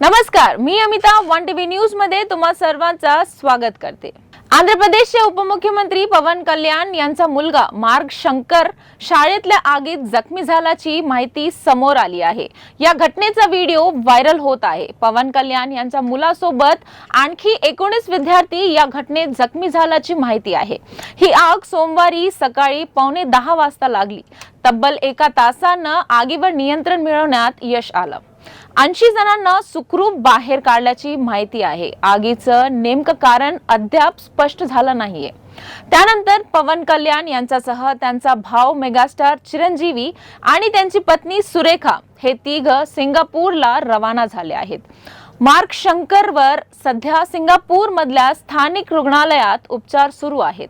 नमस्कार मी Amita one TV न्यूजमध्ये तुम्हा सर्वांचा स्वागत करते. आंध्र प्रदेशचे उपमुख्यमंत्री पवन कल्याण यांचा मुलगा मार्ग शंकर शाळेतल्या आगीत जखमी झाल्याची माहिती समोर आली आहे. या घटनेचा व्हिडिओ व्हायरल होत आहे. पवन कल्याण यांच्या मुलासोबत आणखी एकोणीस विद्यार्थी या घटनेत जखमी झाल्याची माहिती आहे. ही आग सोमवारी सकाळी पावणे दहा वाजता लागली. तब्बल एका तासानं आगीवर नियंत्रण मिळवण्यात यश आलं. ऐंशी जणांना सुखरूप बाहेर काढल्याची माहिती आहे. आगीचं नेमकं कारण अद्याप स्पष्ट झालं नाहीये. त्यानंतर पवन कल्याण यांच्यासह त्यांचा भाऊ मेगास्टार चिरंजीवी आणि त्यांची पत्नी सुरेखा हे तिघ सिंगापूरला रवाना झाले आहेत. मार्क शंकरवर सध्या सिंगापूर मधल्या स्थानिक रुग्णालयात उपचार सुरू आहेत.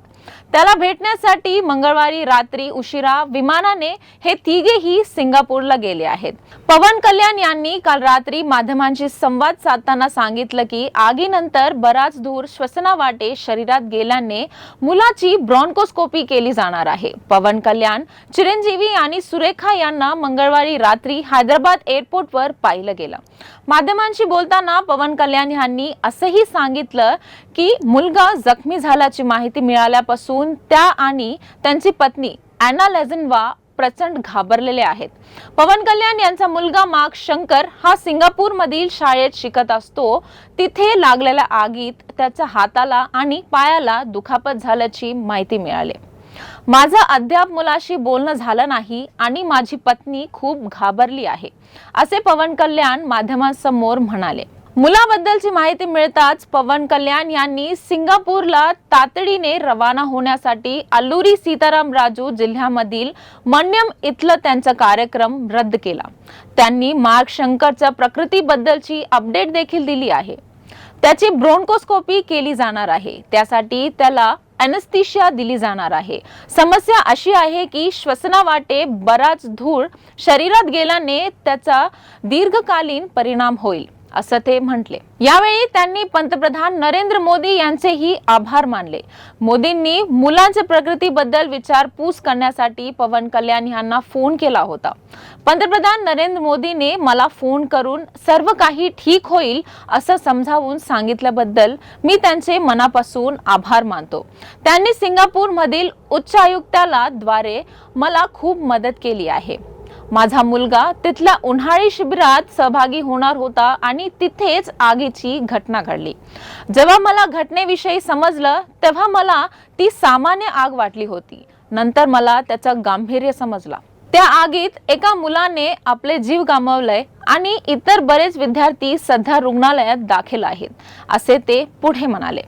त्याला भेटण्यासाठी मंगळवारी रात्री उशिरा विमानाने हे तिघेही सिंगापूरला गेले आहेत. पवन कल्याण यांनी काल रात्री माध्यमांशी संवाद साधताना सांगितलं की आगीनंतर बराच दूर श्वसनावाटे शरीरात गेल्याने मुलाची ब्रॉन्कोस्कोपी केली जाणार आहे. पवन कल्याण चिरंजीवी आणि सुरेखा यांना मंगळवारी रात्री हैदराबाद एअरपोर्टवर पाहिलं गेलं. माध्यमांशी बोलताना पवन कल्याण यांनी असंही सांगितलं की मुलगा जखमी झाल्याची माहिती मिळाल्यापासून असून त्या आणि त्यांची पत्नी अॅना लेझनवा प्रचंड घाबरलेले आहेत. पवन कल्याण यांचा मुलगा माग शंकर हा सिंगापूर मधील शाळेत शिकत असतो. तिथे लागलेल्या आगीत त्याच्या हाताला आणि पायाला दुखापत झाल्याची माहिती मिळाली. माझं अद्याप मुलाशी बोलणं झालं नाही आणि माझी पत्नी खूप घाबरली आहे असे पवन कल्याण माध्यमांसमोर म्हणाले. मुलाबद्दलची माहिती मिळताच पवन कल्याण यांनी सिंगापूरला तातडीने रवाना होण्यासाठी अल्लुरी सीताराम राजू जिल्ह्यामधील मन्यम इथलं त्यांचा कार्यक्रम रद्द केला. त्यांनी मार्क शंकरच्या प्रकृतीबद्दलची अपडेट देखील दिली आहे. त्याची ब्रोन्कोस्कोपी केली जाणार आहे. त्यासाठी त्याला अनस्तिशिया दिली जाणार आहे. समस्या अशी आहे की श्वसनावाटे बराच धूळ शरीरात गेल्याने त्याचा दीर्घकालीन परिणाम होईल. असं ते म्हटले. यावेळी त्यांनी पंतप्रधान नरेंद्र मोदी यांचेही आभार मानले. मोदींनी मुलांच्या प्रकृतीबद्दल विचारपूस करण्यासाठी पवन कल्याण यांना फोन केला होता. पंतप्रधान नरेंद्र मोदीने मला फोन करून सर्व काही ठीक होईल असं समजावून सांगितल्याबद्दल मी त्यांचे मनापासून आभार मानतो. त्यांनी सिंगापूरमधील उच्च उच्चायुक्ताला द्वारे मला खूप मदत केली आहे. माझा मुलगा तिथल्या उन्हाळी शिबिरात सहभागी होणार होता आणि तिथेच आगीची घटना घडली. जेव्हा मला घटनेविषयी समजलं तेव्हा मला ती सामान्य आग वाटली होती. नंतर मला त्याचं गांभीर्य समजला. त्या आगीत एका मुलाने आपले जीव गमावलंय आणि इतर बरेच विद्यार्थी सध्या रुग्णालयात दाखल आहेत असे ते पुढे म्हणाले.